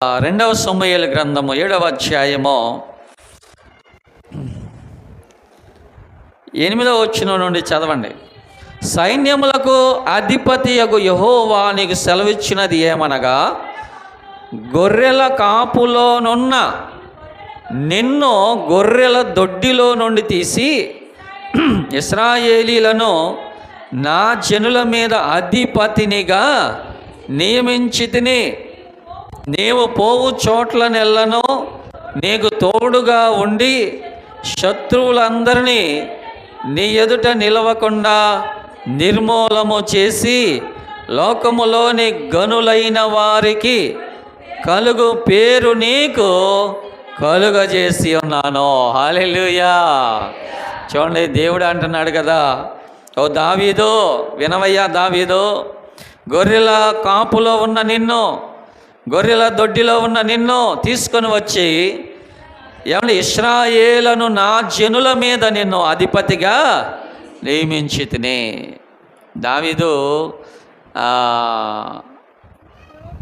రెండవ సమయల గ్రంథము ఏడవ అధ్యాయము. ఎనిమిదవ వచ్చిన నుండి చదవండి. సైన్యములకు అధిపతి యగు యహోవా నీకు సెలవిచ్చినది ఏమనగా గొర్రెల కాపులోనున్న నిన్ను గొర్రెల దొడ్డిలో నుండి తీసి ఇస్రాయేలీలను నా జనుల మీద అధిపతినిగా నియమించి తిని నీవు పోవు చోట్ల నెలను నీకు తోడుగా ఉండి శత్రువులందరినీ నీ ఎదుట నిలవకుండా నిర్మూలము చేసి లోకములోని గనులైన వారికి కలుగు పేరు నీకు కలుగజేసి ఉన్నాను. హాలెలుయా చూడండి దేవుడు అంటున్నాడు కదా ఓ దావీదో వినవయ్యా దావీదో గొర్రెల కాపులో ఉన్న నిన్ను గొర్రెల దొడ్డిలో ఉన్న నిన్ను తీసుకొని వచ్చి ఏమంటే ఇస్రాయేలను నా జనుల మీద నిన్ను అధిపతిగా నియమించి తిని. దావీదు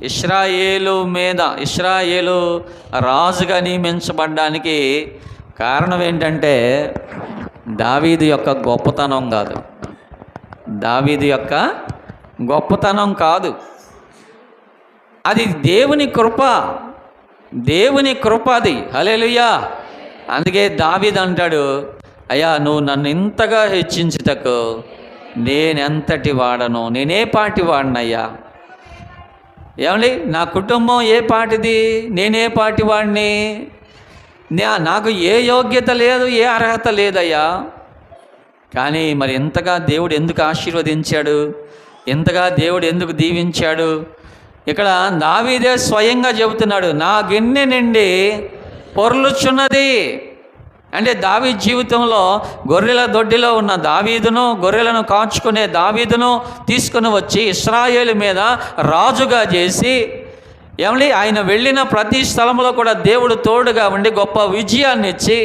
ఇస్రాయేలు మీద ఇస్రాయేలు రాజుగా నియమించబడడానికి కారణం ఏంటంటే దావీదు యొక్క గొప్పతనం కాదు. దావీదు యొక్క గొప్పతనం కాదు. అది దేవుని కృప. దేవుని కృప అది. హలేలుయ్యా అందుకే దావిద్ అంటాడు అయ్యా నువ్వు నన్ను ఇంతగా హెచ్చించుటకు నేనెంతటి వాడను? నేనే పాటి వాడినయ్యా? ఏమండి నా కుటుంబం ఏ పాటిది? నేనే పాటి వాడిని? నాకు ఏ యోగ్యత లేదు ఏ అర్హత లేదయ్యా. కానీ మరి ఎంతగా దేవుడు ఎందుకు ఆశీర్వదించాడు? ఎంతగా దేవుడు ఎందుకు దీవించాడు? ఇక్కడ దావీదే స్వయంగా చెబుతున్నాడు నా గిన్నె నిండి పొర్లుచున్నది. అంటే దావీ జీవితంలో గొర్రెల దొడ్డిలో ఉన్న దావీదును గొర్రెలను కాచుకునే దావీదును తీసుకుని వచ్చి ఇస్రాయేల్ మీద రాజుగా చేసి ఏమండి ఆయన వెళ్ళిన ప్రతి స్థలంలో కూడా దేవుడు తోడుగా ఉండి గొప్ప విజయాన్ని ఇచ్చి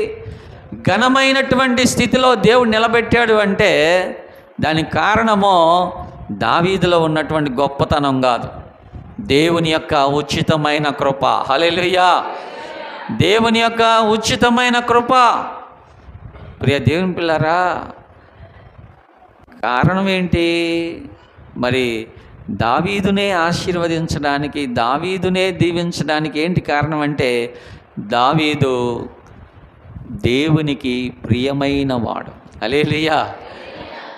ఘనమైనటువంటి స్థితిలో దేవుడు నిలబెట్టాడు అంటే దానికి కారణము దావీదులో ఉన్నటువంటి గొప్పతనం కాదు. దేవుని యొక్క ఉచితమైన కృప. హల్లెలూయా. దేవుని యొక్క ఉచితమైన కృప. ప్రియ దేవుని పిల్లరా కారణం ఏంటి? మరి దావీదునే ఆశీర్వదించడానికి దావీదునే దీవించడానికి ఏంటి కారణం అంటే దావీదు దేవునికి ప్రియమైన వాడు. అలేలియా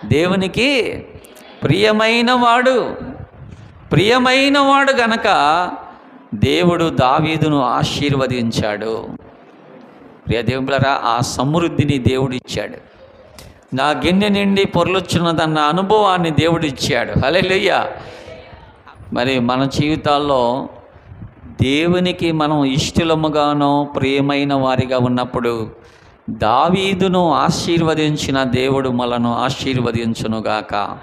దేవునికి ప్రియమైన వాడు. ప్రియమైన వాడు గనక దేవుడు దావీదును ఆశీర్వదించాడు. ప్రియ దేవులరా ఆ సమృద్ధిని దేవుడిచ్చాడు. నా గిన్నె నిండి పొరలుచున్నదన్న అనుభవాన్ని దేవుడిచ్చాడు. ఇచ్చాడు మరి మన జీవితాల్లో దేవునికి మనం ఇష్టలముగానో ప్రియమైన వారిగా ఉన్నప్పుడు దావీదును ఆశీర్వదించిన దేవుడు మనను ఆశీర్వదించునుగాక.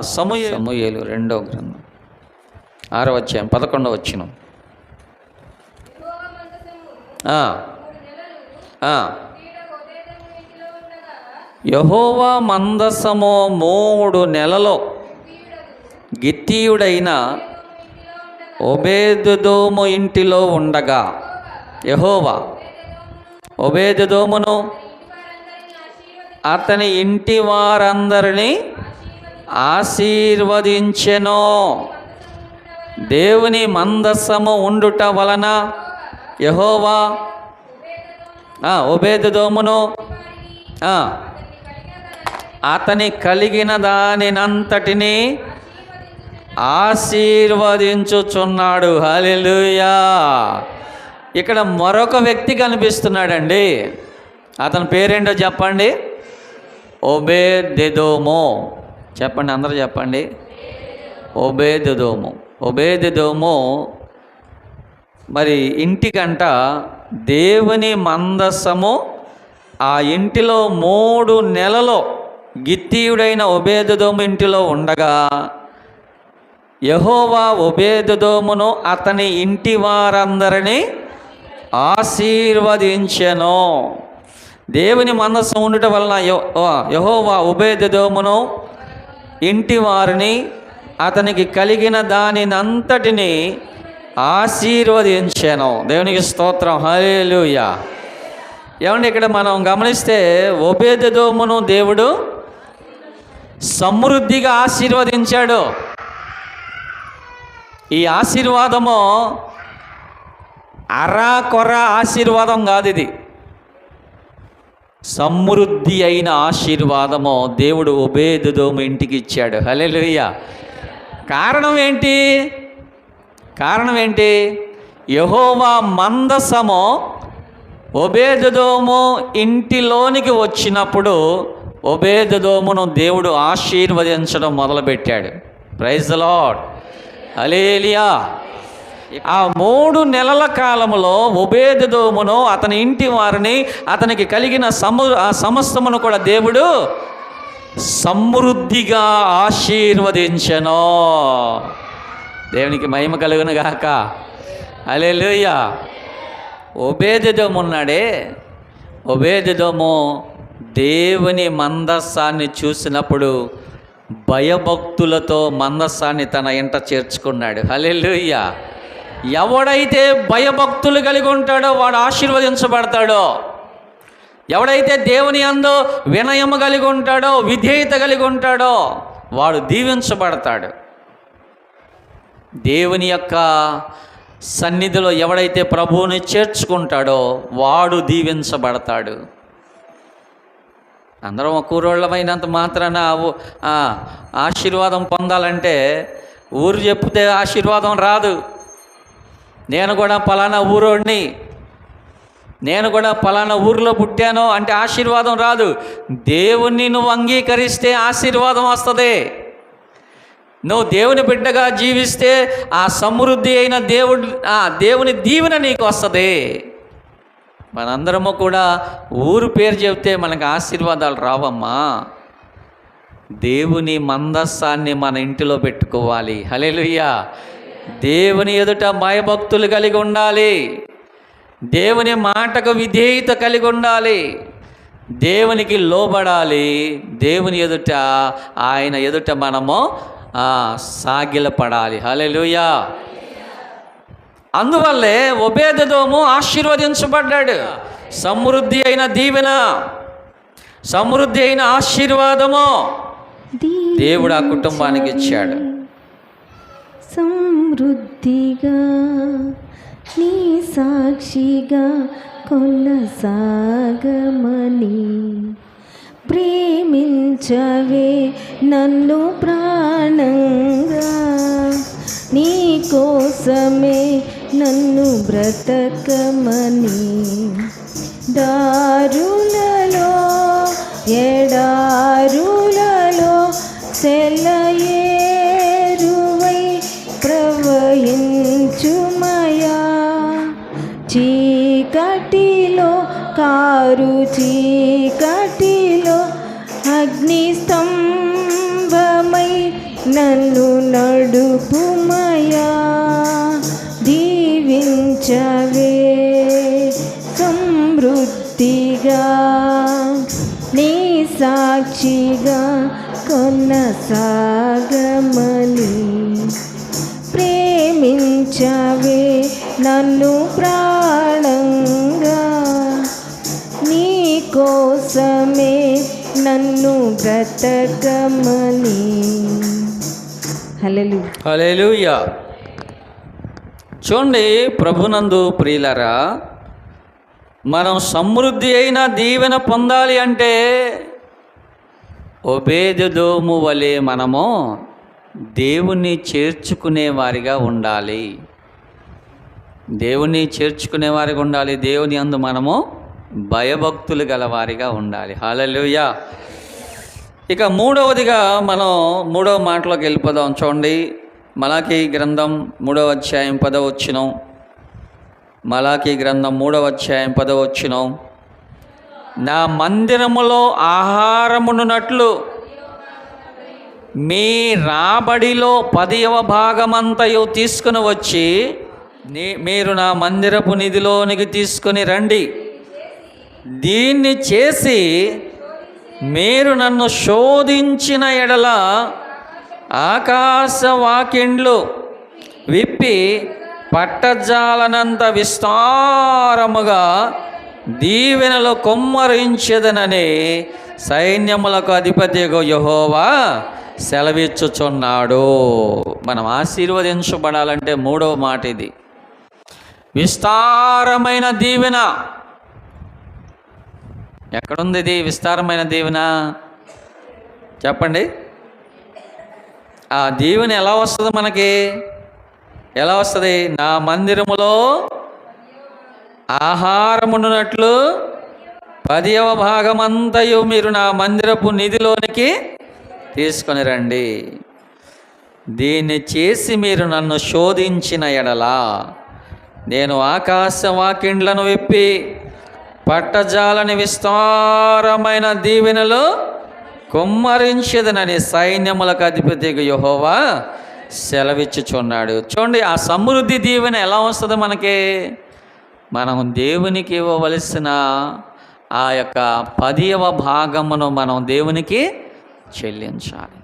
సమూయ సమూయేలు రెండో గ్రంథం. ఆరో వచ్చాం పదకొండవ వచ్చిన యహోవా మందసము మూడు నెలలో గిత్తీయుడైన ఒబేదుదోము ఇంటిలో ఉండగా యహోవా ఒబేదుదోమును అతని ఇంటి వారందరినీ ఆశీర్వదించెను. దేవుని మందస్సము ఉండుట వలన యహోవా ఒబేదుదోమును ఆ, అతని కలిగిన దానినంతటిని ఆశీర్వదించుచున్నాడు. హలిలుయా ఇక్కడ మరొక వ్యక్తి కనిపిస్తున్నాడండి. అతని పేరేంటో చెప్పండి? ఒబేదెదోమో చెప్పండి అందరూ చెప్పండి. ఒబేదోము ఒబేదోము మరి ఇంటికంట దేవుని మందసము ఆ ఇంటిలో మూడు నెలలో గిత్తీయుడైన ఒబేదోము ఇంటిలో ఉండగా యహోవా ఒబేదోమును అతని ఇంటి వారందరినీ ఆశీర్వదించెను. దేవుని మనస్సు ఉండటం వలన యహోవా ఆ, ఉభయదోమును ఇంటి వారిని అతనికి కలిగిన దానినంతటిని ఆశీర్వదించాను. దేవునికి స్తోత్రం. హల్లెలూయా. ఏమంటే ఇక్కడ మనం గమనిస్తే ఒబేదోమును దేవుడు సమృద్ధిగా ఆశీర్వదించాడు. ఈ ఆశీర్వాదము అరా కొర ఆశీర్వాదం కాదు ఇది. సమృద్ధి అయిన ఆశీర్వాదము దేవుడు ఒబేదోము ఇంటికి ఇచ్చాడు. హల్లెలూయా. కారణం ఏంటి? కారణం ఏంటి? యహోవా మందసము ఒబేదోము ఇంటిలోనికి వచ్చినప్పుడు ఒబేదోమును దేవుడు ఆశీర్వదించడం మొదలుపెట్టాడు. ప్రైజ్ లాడ్ అలేలియా ఆ మూడు నెలల కాలంలో ఉభేదోమును అతని ఇంటి వారిని అతనికి కలిగిన సము ఆ సమస్తమును కూడా దేవుడు సమృద్ధిగా ఆశీర్వదించను. దేవునికి మహిమ కలుగును గాక. అలే అలెలుయ్య ఉభేదోము ఉన్నాడే ఉభేదోము దేవుని మందస్సాన్ని చూసినప్పుడు భయభక్తులతో మందస్సాన్ని తన ఇంట చేర్చుకున్నాడు. హలెలుయ్య ఎవడైతే భయభక్తులు కలిగి ఉంటాడో వాడు ఆశీర్వదించబడతాడో. ఎవడైతే దేవుని అందు వినయము కలిగి ఉంటాడో విధేయత కలిగి ఉంటాడో వాడు దీవించబడతాడు. దేవుని యొక్క సన్నిధిలో ఎవడైతే ప్రభువుని చేర్చుకుంటాడో వాడు దీవించబడతాడు. అందరం ఒక మాత్రాన ఆశీర్వాదం పొందాలంటే ఊరు చెప్తే ఆశీర్వాదం రాదు. నేను కూడా పలానా ఊరోడిని. నేను కూడా పలానా ఊరిలో పుట్టాను అంటే ఆశీర్వాదం రాదు. దేవుణ్ణి నువ్వు అంగీకరిస్తే ఆశీర్వాదం వస్తుంది. నువ్వు దేవుని బిడ్డగా జీవిస్తే ఆ సమృద్ధి అయిన దేవుడు ఆ దేవుని దీవెన నీకు వస్తుంది. మనందరము కూడా ఊరు పేరు చెబితే మనకు ఆశీర్వాదాలు రావమ్మా. దేవుని మందస్సాన్ని మన ఇంటిలో పెట్టుకోవాలి. హలే దేవుని ఎదుట భయభక్తులు కలిగి ఉండాలి. దేవుని మాటకు విధేయత కలిగి ఉండాలి. దేవునికి లోబడాలి. దేవుని ఎదుట ఆయన ఎదుట మనము సాగిలపడాలి హలెలుయా అందువల్లే ఒబేదోము ఆశీర్వదించబడ్డాడు. సమృద్ధి అయిన దీవెన సమృద్ధి అయిన ఆశీర్వాదము దేవుడు ఆ కుటుంబానికి ఇచ్చాడు. సమృద్ధిగా నీ సాక్షిగా కొనసాగమని. ప్రేమించవే నన్ను ప్రాణంగా నీ కోసమే నన్ను బ్రతకమని. దారులలో ఎడారులలో సెలయే కారు చీకటిలో అగ్ని స్తంభమై నన్ను నడుపుమయా? దీవించవే సమృద్ధిగా. నీ సాక్షిగా కొనసాగమని ప్రేమించవే నన్ను కటకమని హల్లెలూయా. చూడండి ప్రభునందు ప్రియులరా మనం సమృద్ధి అయిన దీవెన పొందాలి అంటే ఒబేదోము వలె మనము దేవుణ్ణి చేర్చుకునే వారిగా ఉండాలి. దేవుణ్ణి చేర్చుకునే వారిగా ఉండాలి. దేవుని అందు మనము భయభక్తులు గలవారిగా ఉండాలి. హాలలుయా ఇక మూడవదిగా మనం మూడవ మాటలోకి వెళ్ళిపోదాం. చూడండి మలాకి గ్రంథం మూడవ అధ్యాయం పదవ వచ్చినం మలాఖీ గ్రంథం మూడవ అధ్యాయం పదవ నా మందిరములో ఆహారమునున్నట్లు మీ రాబడిలో పదివ భాగమంతయు తీసుకుని వచ్చి నీ మీరు నా మందిరపు నిధిలోనికి తీసుకుని రండి. దీన్ని చేసి మీరు నన్ను శోధించిన ఎడల ఆకాశ వాకిండ్లు విప్పి పట్టజాలనంత విస్తారముగా దీవెనలు కొమ్మరించదనని సైన్యములకు అధిపతి యహోవా సెలవిచ్చుచున్నాడు. మనం ఆశీర్వదించబడాలంటే మూడవ మాట ఇది విస్తారమైన దీవెన ఎక్కడుంది ఇది? విస్తారమైన దీవెన. చెప్పండి. ఆ దీవెన ఎలా వస్తుంది మనకి? ఎలా వస్తుంది? నా మందిరములో ఆహారమున్నట్లు పదియవ భాగమంతయు మీరు నా మందిరపు నిధిలోనికి తీసుకొని రండి. దీన్ని చేసి మీరు నన్ను శోధించిన ఎడలా. నేను ఆకాశ వాకిండ్లను విప్పి పట్టజాలని విస్తారమైన దీవెనలు కుమ్మరించదనని సైన్యములకు అధిపతి యహోవా సెలవిచ్చుచున్నాడు. చూడండి ఆ సమృద్ధి దీవెన ఎలా వస్తుంది మనకి? మనం దేవునికి ఇవ్వవలసిన ఆ యొక్క పదివ భాగమును మనం దేవునికి చెల్లించాలి.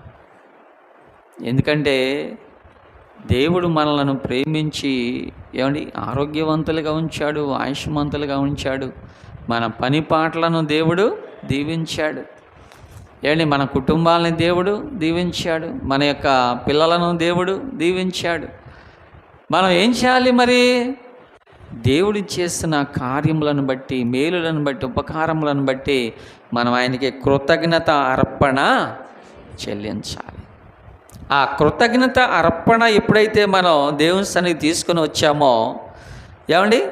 ఎందుకంటే దేవుడు మనలను ప్రేమించి ఏమండి ఆరోగ్యవంతులుగా ఉంచాడు ఆయుష్మంతులుగా ఉంచాడు. మన పని పాటలను దేవుడు దీవించాడు. ఏమండి? మన కుటుంబాలని దేవుడు దీవించాడు. మన యొక్క పిల్లలను దేవుడు దీవించాడు. మనం ఏం చేయాలి మరి? దేవుడు చేసిన కార్యములను బట్టి మేలులను బట్టి ఉపకారములను బట్టి మనం ఆయనకి కృతజ్ఞత అర్పణ చెల్లించాలి. ఆ కృతజ్ఞత అర్పణ ఎప్పుడైతే మనం దేవుని సన్నిధి తీసుకొని వచ్చామో ఏమండి?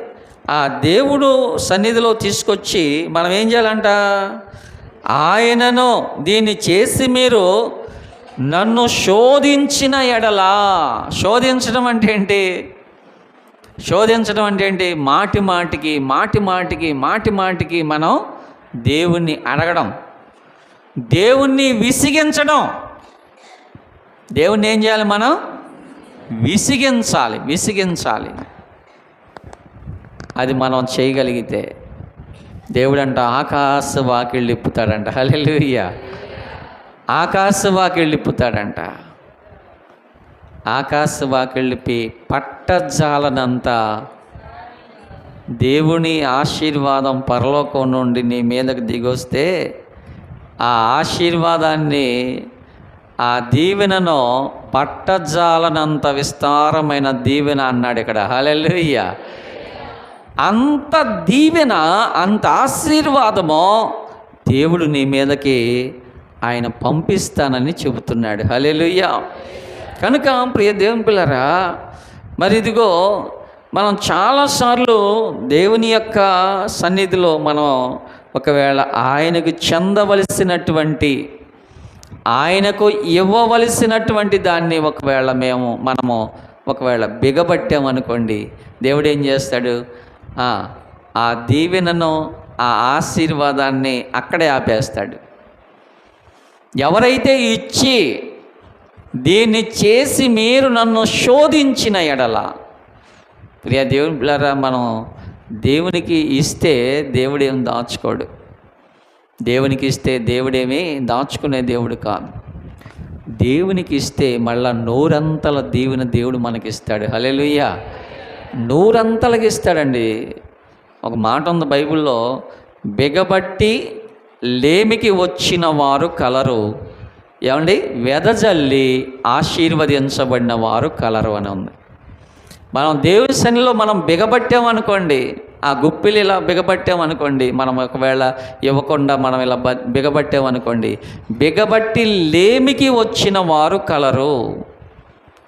ఆ దేవుడు సన్నిధిలో తీసుకొచ్చి మనం ఏం చేయాలంట? ఆయనను దీన్ని చేసి మీరు నన్ను శోధించిన ఎడలా? శోధించడం అంటే ఏంటి? శోధించడం అంటే ఏంటి? మాటి మాటికి మాటి మాటికి మాటి మాటికి మనం దేవుణ్ణి అడగడం. దేవుణ్ణి విసిగించడం. దేవుణ్ణి ఏం చేయాలి మనం? విసిగించాలి విసిగించాలి. అది మనం చేయగలిగితే దేవుడంట ఆకాశ వాకిళ్ళు ఇప్పుతాడంట. హలెలుయ్య ఆకాశ వాకిళ్ళు ఇప్పుతాడంట. ఆకాశ వాకిళ్ళిపి పట్టజాలనంత దేవుని ఆశీర్వాదం పరలోకం నుండి నీ మీదకు దిగొస్తే ఆ ఆశీర్వాదాన్ని ఆ దీవెనను పట్టజాలనంత విస్తారమైన దీవెన అన్నాడు ఇక్కడ. హల్లెలూయ. అంత దీవెన అంత ఆశీర్వాదమో దేవుడు నీ మీదకి ఆయన పంపిస్తానని చెబుతున్నాడు. హల్లెలూయ. కనుక ప్రియ దేవుని పిల్లరా మరి ఇదిగో మనం చాలాసార్లు దేవుని యొక్క సన్నిధిలో మనం ఒకవేళ ఆయనకు చెందవలసినటువంటి ఆయనకు ఇవ్వవలసినటువంటి దాన్ని ఒకవేళ మేము మనము ఒకవేళ బిగబట్టామనుకోండి దేవుడు ఏం చేస్తాడు? ఆ, దీవెనను ఆ ఆశీర్వాదాన్ని అక్కడే ఆపేస్తాడు. ఎవరైతే ఇచ్చి దీన్ని చేసి మీరు నన్ను శోధించిన ఎడల ప్రియ దేవుని పిల్లరా మనం దేవునికి ఇస్తే దేవుడేం దాచుకోడు. దేవునికి ఇస్తే దేవుడేమి దాచుకునే దేవుడు కాదు. దేవునికి ఇస్తే మళ్ళా నూరంతల దీవెన దేవుడు మనకిస్తాడు. హలెలుయ్యా నూరంతలకి ఇస్తాడండి ఒక మాట ఉంది బైబిల్లో బిగబట్టి లేమికి వచ్చిన వారు కలరు. ఏమండి? వెదజల్లి ఆశీర్వదించబడిన వారు కలరు అని ఉంది. మనం దేవుని శనిలో మనం బిగబట్టామనుకోండి ఆ గుప్పిలు ఇలా బిగబట్టామనుకోండి మనం ఒకవేళ ఇవ్వకుండా మనం ఇలా బ- బిగబట్టామనుకోండి బిగబట్టి లేమికి వచ్చిన వారు కలరు.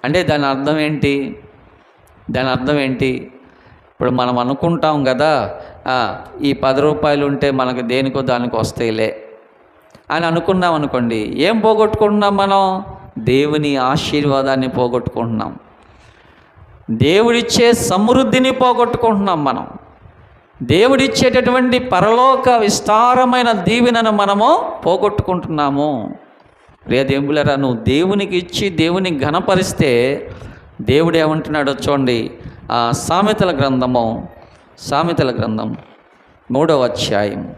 అంటే దాని అర్థం ఏంటి? దాని అర్థం ఏంటి? ఇప్పుడు మనం అనుకుంటాం కదా ఈ పది రూపాయలు ఉంటే మనకు దేనికో దానికి వస్తాయిలే అని అనుకున్నాం అనుకోండి ఏం పోగొట్టుకుంటున్నాం మనం? దేవుని ఆశీర్వాదాన్ని పోగొట్టుకుంటున్నాం. దేవుడిచ్చే సమృద్ధిని పోగొట్టుకుంటున్నాం మనం. దేవుడిచ్చేటటువంటి పరలోక విస్తారమైన దీవెనను మనము పోగొట్టుకుంటున్నాము. ప్రియ దేవులరా నువ్వు దేవునికి ఇచ్చి దేవుని ఘనపరిస్తే దేవుడు ఏమంటున్నాడో చూడండి. ఆ సామెతల గ్రంథము సామెతల గ్రంథం మూడవ అధ్యాయం.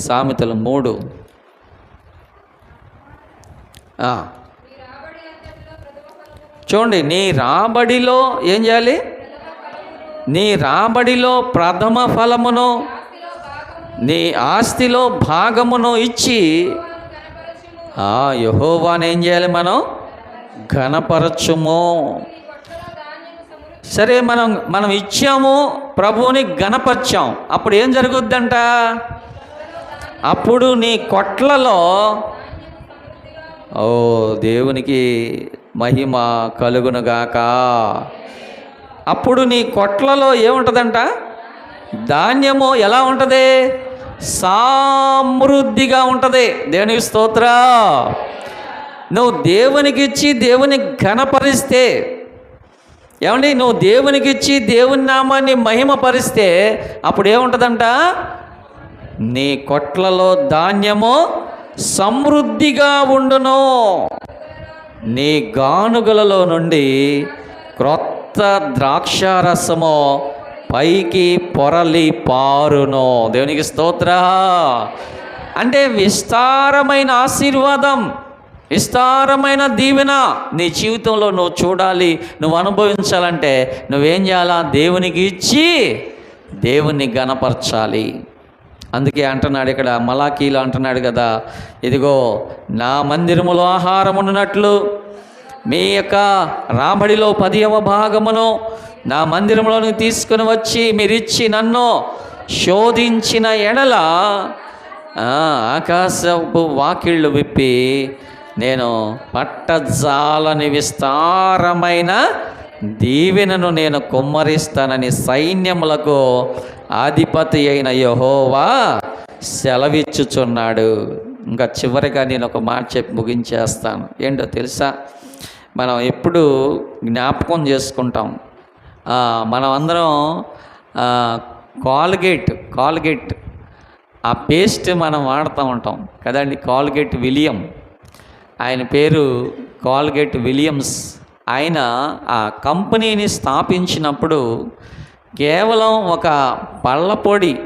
సామెతలు మూడు. చూడండి నీ రాబడిలో ఏం చేయాలి? నీ రాబడిలో ప్రథమ ఫలమును నీ ఆస్తిలో భాగమును ఇచ్చి ఆ యహోవాని ఏం చేయాలి మనం? ఘనపరచుము. సరే మనం మనం ఇచ్చాము ప్రభువుని ఘనపరిచాం. అప్పుడు ఏం జరుగుద్దంట? అప్పుడు నీ కొట్లలో ఓ దేవునికి మహిమ కలుగునుగాక. అప్పుడు నీ కొట్లలో ఏముంటుందంట? ధాన్యము ఎలా ఉంటుంది? సమృద్ధిగా ఉంటుంది. దేవునికి స్తోత్ర. నువ్వు దేవునికి ఇచ్చి దేవుని ఘనపరిస్తే ఏమండి? నువ్వు దేవునికి ఇచ్చి దేవుని నామాన్ని మహిమపరిస్తే అప్పుడు ఏముంటుందంట నీ కొట్లలో ధాన్యము సమృద్ధిగా ఉండును. నీ గానుగలలో నుండి క్రొత్త ద్రాక్షారసము పైకి పొరలి పారును. దేవునికి స్తోత్ర అంటే విస్తారమైన ఆశీర్వాదం. విస్తారమైన దీవెన నీ జీవితంలో నువ్వు చూడాలి నువ్వు అనుభవించాలంటే నువ్వేం చేయాలా? దేవునికి ఇచ్చి దేవుణ్ణి గణపరచాలి అందుకే అంటున్నాడు ఇక్కడ మలాఖీలు అంటున్నాడు కదా ఇదిగో నా మందిరములో ఆహారమున్నట్లు మీ యొక్క రాబడిలో పదియవ భాగమును నా మందిరంలోనికి తీసుకుని వచ్చి మీరిచ్చి నన్ను శోధించిన ఎడల ఆ, ఆకాశపు వాకిళ్ళు విప్పి నేను పట్టజాలని విస్తారమైన దీవెనను నేను కుమ్మరిస్తానని సైన్యములకు అధిపతి అయిన యహోవా సెలవిచ్చుచున్నాడు. ఇంకా చివరిగా నేను ఒక మాట చెప్పి ముగించేస్తాను. ఏంటో తెలుసా? మనం ఎప్పుడు జ్ఞాపకం చేసుకుంటాం. మనం అందరం కాల్గేట్ కాల్గేట్ ఆ పేస్ట్ మనం వాడుతూ ఉంటాం. కదండి? Colgate William. ఆయన పేరు కాల్గేట్ విలియమ్స్. ఆయన ఆ కంపెనీని స్థాపించినప్పుడు కేవలం ఒక పళ్ళపొడి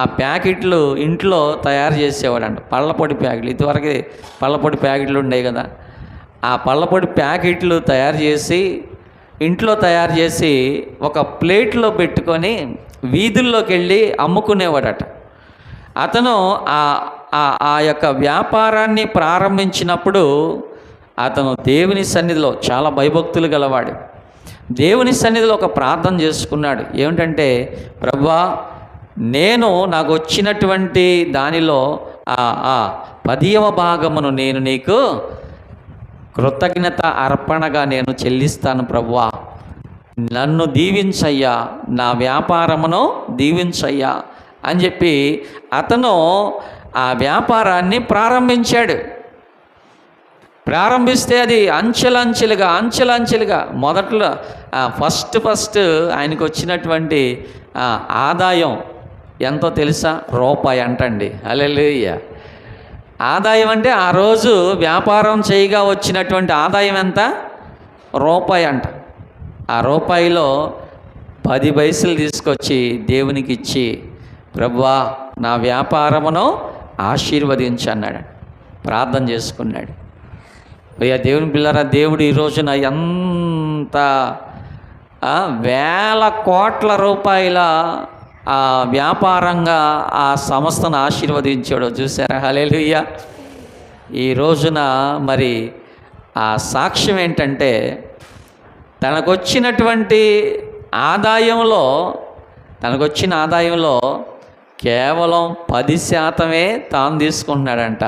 ఆ ప్యాకెట్లు ఇంట్లో తయారు చేసేవాడంట. పళ్ళపొడి ప్యాకెట్లు. ఇదివరకు పళ్ళపొడి ప్యాకెట్లు ఉండేవి కదా. ఆ పళ్ళపొడి ప్యాకెట్లు తయారు చేసి ఇంట్లో తయారు చేసి ఒక ప్లేట్లో పెట్టుకొని వీధుల్లోకి వెళ్ళి అమ్ముకునేవాడట. అతను ఆ ఆ- యొక్క వ్యాపారాన్ని ప్రారంభించినప్పుడు అతను దేవుని సన్నిధిలో చాలా భయభక్తులు గలవాడు. దేవుని సన్నిధిలో ఒక ప్రార్థన చేసుకున్నాడు. ఏమిటంటే ప్రభా నేను నాకు వచ్చినటువంటి దానిలో ఆ ఆ పదియవ భాగమును నేను నీకు కృతజ్ఞత అర్పణగా నేను చెల్లిస్తాను ప్రభువా నన్ను దీవించయ్యా నా వ్యాపారమును దీవించయ్యా అని చెప్పి అతను ఆ వ్యాపారాన్ని ప్రారంభించాడు. ప్రారంభిస్తే అది అంచెలంచెలుగా అంచెలంచెలుగా మొదట్లో ఫస్ట్ ఫస్ట్ ఆయనకు వచ్చినటువంటి ఆదాయం ఎంతో తెలుసా? రూపాయి అంటండి. అలెలుయ్య ఆదాయం అంటే ఆ రోజు వ్యాపారం చేయగా వచ్చినటువంటి ఆదాయం ఎంత? రూపాయి అంట. ఆ రూపాయిలో పది పైసలు తీసుకొచ్చి దేవునికి ఇచ్చి ప్రభువా నా వ్యాపారమును ఆశీర్వదించి అన్నాడు ప్రార్థన చేసుకున్నాడు. అయ్యా దేవుని పిల్లరా దేవుడు ఈ రోజున ఎంత వేల కోట్ల రూపాయల ఆ వ్యాపారంగా ఆ సంస్థను ఆశీర్వదించాడో చూసారా హలేలుయ్యా ఈ రోజున మరి ఆ సాక్ష్యం ఏంటంటే తనకొచ్చినటువంటి ఆదాయంలో తనకొచ్చిన ఆదాయంలో కేవలం పది శాతమే తాను తీసుకుంటున్నాడంట.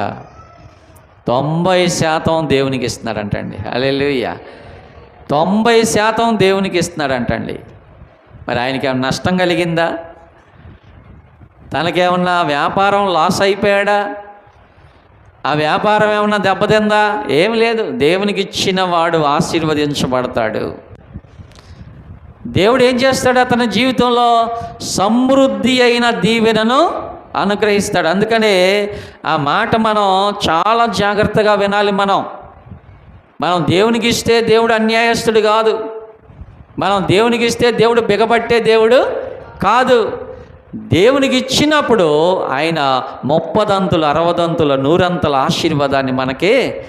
తొంభై శాతం దేవునికి ఇస్తున్నాడంటండి. అలెలుయ్య తొంభై శాతం దేవునికి ఇస్తున్నాడంటండి. మరి ఆయనకి ఏమైనా నష్టం కలిగిందా? తనకేమన్నా వ్యాపారం లాస్ అయిపోయాడా? ఆ వ్యాపారం ఏమన్నా దెబ్బతిందా? ఏం లేదు. దేవునికి ఇచ్చిన వాడు ఆశీర్వదించబడతాడు. దేవుడు ఏం చేస్తాడు అతని జీవితంలో? సమృద్ధి అయిన దీవెనను అనుగ్రహిస్తాడు. అందుకనే ఆ మాట మనం చాలా జాగ్రత్తగా వినాలి మనం. మనం దేవునికి ఇస్తే దేవుడు అన్యాయస్తుడు కాదు. మనం దేవునికి ఇస్తే దేవుడు బిగబట్టే దేవుడు కాదు. దేవునికి ఇచ్చినప్పుడు ఆయన ముప్పదంతులు అరవదంతుల నూరంతల ఆశీర్వాదాన్ని మనకి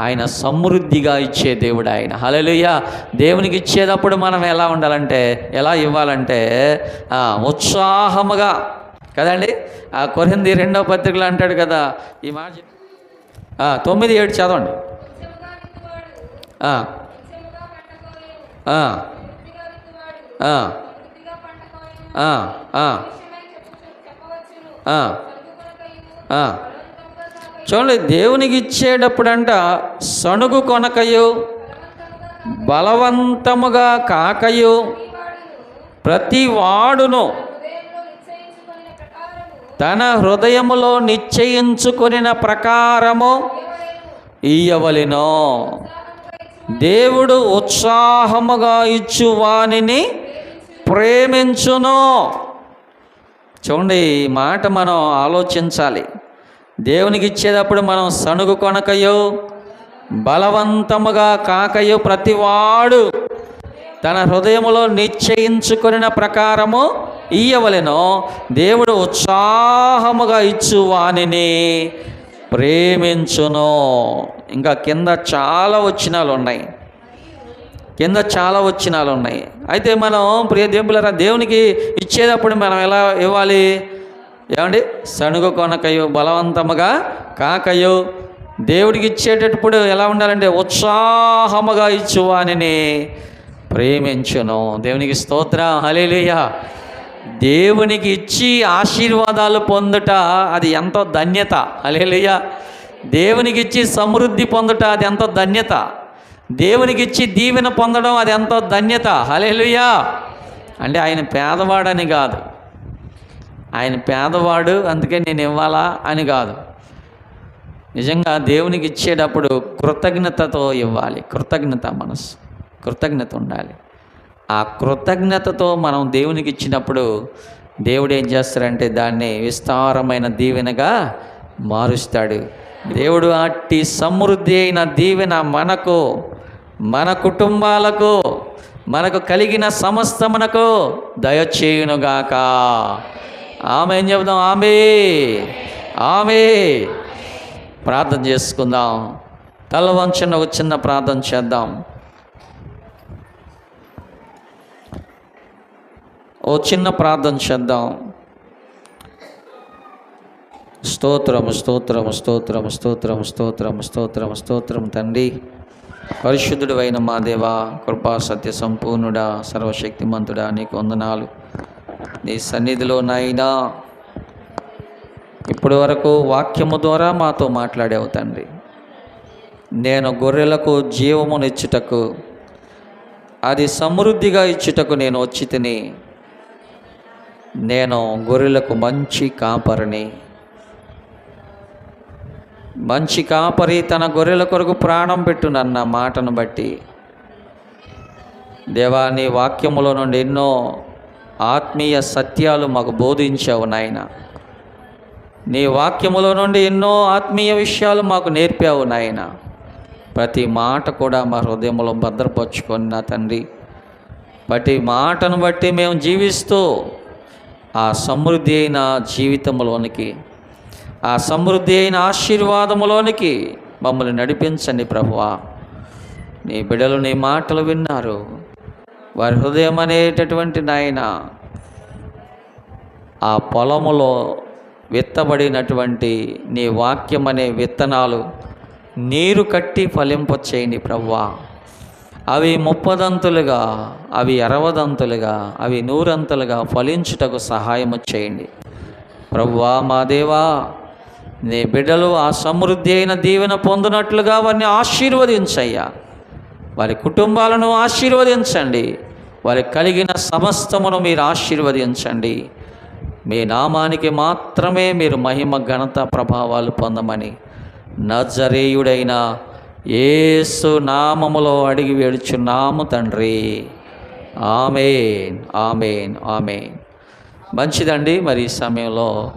ఆయన సమృద్ధిగా ఇచ్చే దేవుడు ఆయన. హల్లెలూయ. దేవునికి ఇచ్చేటప్పుడు మనం ఎలా ఉండాలంటే ఎలా ఇవ్వాలంటే ఉత్సాహముగా. కదండి? ఆ కొరింది రెండవ పత్రికలు అంటాడు కదా ఈ మాట తొమ్మిది ఏడు చదవండి. ఆ. చూడండి దేవునికి ఇచ్చేటప్పుడంట సణుగు కొనకయు బలవంతముగా కాకయు ప్రతి వాడును తన హృదయములో నిశ్చయించుకొనిన ప్రకారము ఇయ్యవలెనో. దేవుడు ఉత్సాహముగా ఇచ్చు వానిని ప్రేమించును. చూడండి ఈ మాట మనం ఆలోచించాలి. దేవునికి ఇచ్చేటప్పుడు మనం సణుగు కొనకయో బలవంతముగా కాకయో ప్రతివాడు తన హృదయములో నిశ్చయించుకున్న ప్రకారము ఇయ్యవలెను. దేవుడు ఉత్సాహముగా ఇచ్చు వానిని ప్రేమించును. ఇంకా కింద చాలా వచ్చినాలు ఉన్నాయి కింద చాలా వచ్చినాలు ఉన్నాయి అయితే మనం ప్రియ దేవులరా దేవునికి ఇచ్చేటప్పుడు మనం ఎలా ఇవ్వాలి? ఏమండి? సణుగు కొనకయు బలవంతముగా కాకయు దేవుడికి ఇచ్చేటప్పుడు ఎలా ఉండాలంటే ఉత్సాహముగా ఇచ్చువానిని ప్రేమించును. దేవునికి స్తోత్రం. హలేలుయ దేవునికి ఇచ్చి ఆశీర్వాదాలు పొందుట అది ఎంతో ధన్యత. హలేలుయ దేవునికి ఇచ్చి సమృద్ధి పొందుట అది ఎంతో ధన్యత. దేవునికి ఇచ్చి దీవెన పొందడం అది ఎంతో ధన్యత. హలేలుయ అంటే ఆయన పేదవాడని కాదు. ఆయన పేదవాడు అందుకే నేను ఇవ్వాలా అని కాదు. నిజంగా దేవునికి ఇచ్చేటప్పుడు కృతజ్ఞతతో ఇవ్వాలి. కృతజ్ఞత మనసు కృతజ్ఞత ఉండాలి. ఆ కృతజ్ఞతతో మనం దేవునికి ఇచ్చినప్పుడు దేవుడు ఏం చేస్తారంటే దాన్ని విస్తారమైన దీవెనగా మారుస్తాడు. దేవుడు అట్టి సమృద్ధి అయిన దీవెన మనకు మన కుటుంబాలకు మనకు కలిగిన సమస్తమునకు దయచేయునుగాక. ఆమె ఏం చెబుదాం? ఆమె ఆమె. ప్రార్థన చేసుకుందాం. తల వంచిన ఒక చిన్న ప్రార్థన చేద్దాం. ఓ చిన్న ప్రార్థన చేద్దాం. స్తోత్రము స్తోత్రము స్తోత్రము స్తోత్రము స్తోత్రము స్తోత్రము స్తోత్రం తండ్రి. పరిశుద్ధుడు అయిన మా దేవ కృపా సత్య సంపూర్ణుడా సర్వశక్తిమంతుడా నీకు వందనాలు. నీ సన్నిధిలో నాయనా ఇప్పటి వరకు వాక్యము ద్వారా మాతో మాట్లాడేవు తండ్రి. నేను గొర్రెలకు జీవమునిచ్చుటకు అది సమృద్ధిగా ఇచ్చుటకు నేను వచ్చి తిని నేను గొర్రెలకు మంచి కాపరిని. మంచి కాపరి తన గొర్రెల కొరకు ప్రాణం పెట్టునన్న మాటను బట్టి. దేవా నీ వాక్యములో నుండి ఎన్నో ఆత్మీయ సత్యాలు మాకు బోధించావు నాయన. నీ వాక్యములో నుండి ఎన్నో ఆత్మీయ విషయాలు మాకు నేర్పావు నాయన. ప్రతి మాట కూడా మా హృదయంలో భద్రపరుచుకొని నా తండ్రి. ప్రతి మాటను బట్టి మేము జీవిస్తూ ఆ సమృద్ధి అయిన జీవితంలోనికి ఆ సమృద్ధి అయిన ఆశీర్వాదములోనికి మమ్మల్ని నడిపించండి ప్రభువా. నీ బిడలు నీ మాటలు విన్నారు. వారి హృదయం అనేటటువంటి నాయన ఆ పొలములో విత్తబడినటువంటి నీ వాక్యం అనే విత్తనాలు నీరు కట్టి ఫలింపచేయండి ప్రవ్వా. అవి ముప్పదంతులుగా అవి అరవదంతులుగా అవి నూరంతులుగా ఫలించుటకు సహాయము చేయండి. ప్రవ్వా మా దేవా నీ బిడ్డలు ఆ సమృద్ధి అయిన దీవెన పొందినట్లుగా వారిని ఆశీర్వదించయ్యా. వారి కుటుంబాలను ఆశీర్వదించండి. వారి కలిగిన సమస్తమును మీరు ఆశీర్వదించండి. మీ నామానికి మాత్రమే మీరు మహిమ ఘనత ప్రభావాలు పొందమని నజరేయుడైన ఏసు నామములో అడిగి వేడుచున్నాము తండ్రి. Amen amen amen. మంచిదండి మరి ఈ సమయంలో